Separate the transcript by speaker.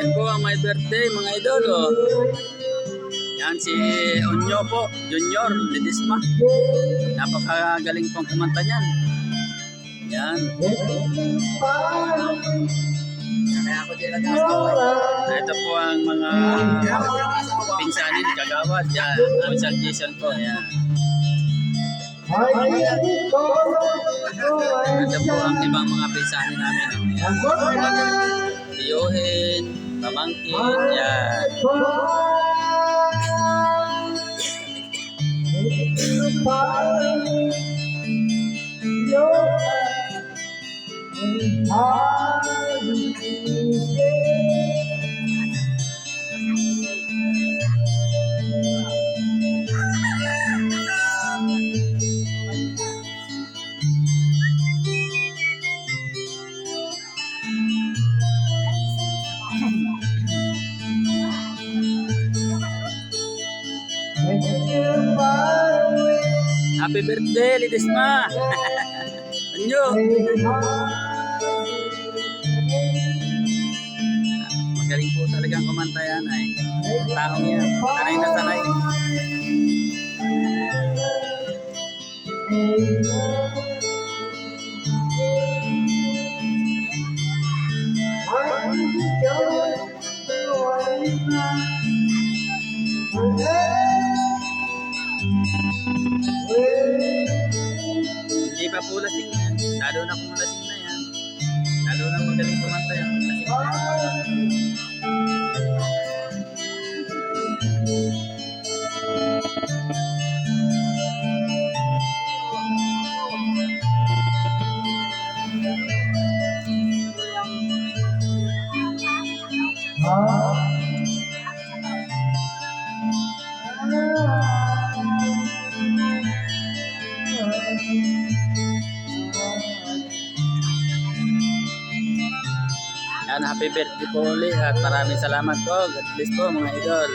Speaker 1: Yan po ang my birthday mga idol. Oh. Yan si Onyo po, Junior Ledisma. Napakagaling pong kumanta niyan. Yan.
Speaker 2: Nag-asawa.
Speaker 1: Ito po ang mga pinsanin, kagawad. Yan. Consultation po. Yan. Ito po ang ibang mga pinsanin namin. Yan. Tiyuhin, pamangkin Thank you. Happy birthday, Lidisma! Onyo! Magaling po talagang kumanta yan ay. Taong yan. Sanay na sanay. Hindi pa po lasing yan. Lalo na kung lasing na yan. Lalo happy birthday po ulit at maraming salamat po. God bless po mga idol.